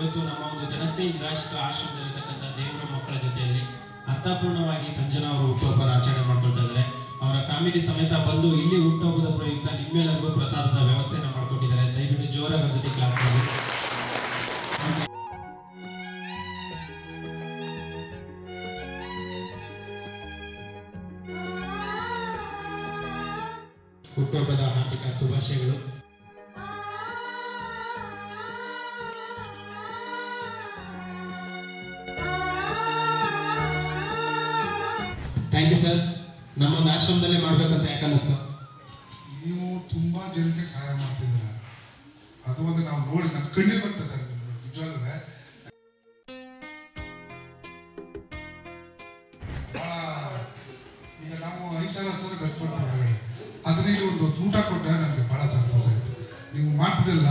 ಇವತ್ತು ನಮ್ಮ ಒಂದು ಜನಸ್ಥೆ ನಿರಾಶ್ರಿತ ಆಶ್ರಮದಲ್ಲಿರ್ತಕ್ಕಂಥ ದೇವರ ಮಕ್ಕಳ ಜೊತೆಯಲ್ಲಿ ಅರ್ಥಪೂರ್ಣವಾಗಿ ಸಂಜನ ಅವರು ಹುಟ್ಟುಹಬ್ಬ ಆಚರಣೆ ಮಾಡ್ಕೊಳ್ತಾ ಇದ್ದಾರೆ. ಅವರ ಫ್ಯಾಮಿಲಿ ಸಮೇತ ಬಂದು ಇಲ್ಲಿ ಹುಟ್ಟುಹಬ್ಬದ ಪ್ರಯುಕ್ತ ನಿಮ್ಮೆಲ್ಲರಿಗೂ ಪ್ರಸಾದದ ವ್ಯವಸ್ಥೆಯನ್ನು ಮಾಡ್ಕೊಂಡಿದ್ದಾರೆ ದಯವಿಟ್ಟು ಜೋರಾಗಿ ಒಂದ್ಸತಿ ಕ್ಲಾಸ್ ಮಾಡಿ. ಹುಟ್ಟುಹಬ್ಬದ ಹಾರ್ದಿಕ ಶುಭಾಶಯಗಳು. ಥ್ಯಾಂಕ್ ಯು ಸರ್ ನಮ್ಮೊಂದು ಆಶ್ರಮದಲ್ಲಿ ಮಾಡಬೇಕಂತ ಯಾಕೆ ಅನ್ನಿಸ್ತು? ನೀವು ತುಂಬಾ ಜನಕ್ಕೆ ಸಹಾಯ ಮಾಡ್ತಿದ್ದೀರ. ಅದು ಒಂದು ನಾವು ನೋಡಿ ನಮ್ಮ ಕಣ್ಣೀರು ಬರ್ತದೆ ಸರ್ ನಿಜವಾಗ್ಲೂ ಈಗ ನಾವು ಐದು ಸಾವಿರ, ಹತ್ತು ಸಾವಿರ ಹೊರಗಡೆ. ಒಂದು ಊಟ ಕೊಟ್ಟರೆ ನಮಗೆ ಭಾಳ ಸಂತೋಷ ಆಯಿತು. ನೀವು ಮಾಡ್ತಿದ್ದಿಲ್ಲ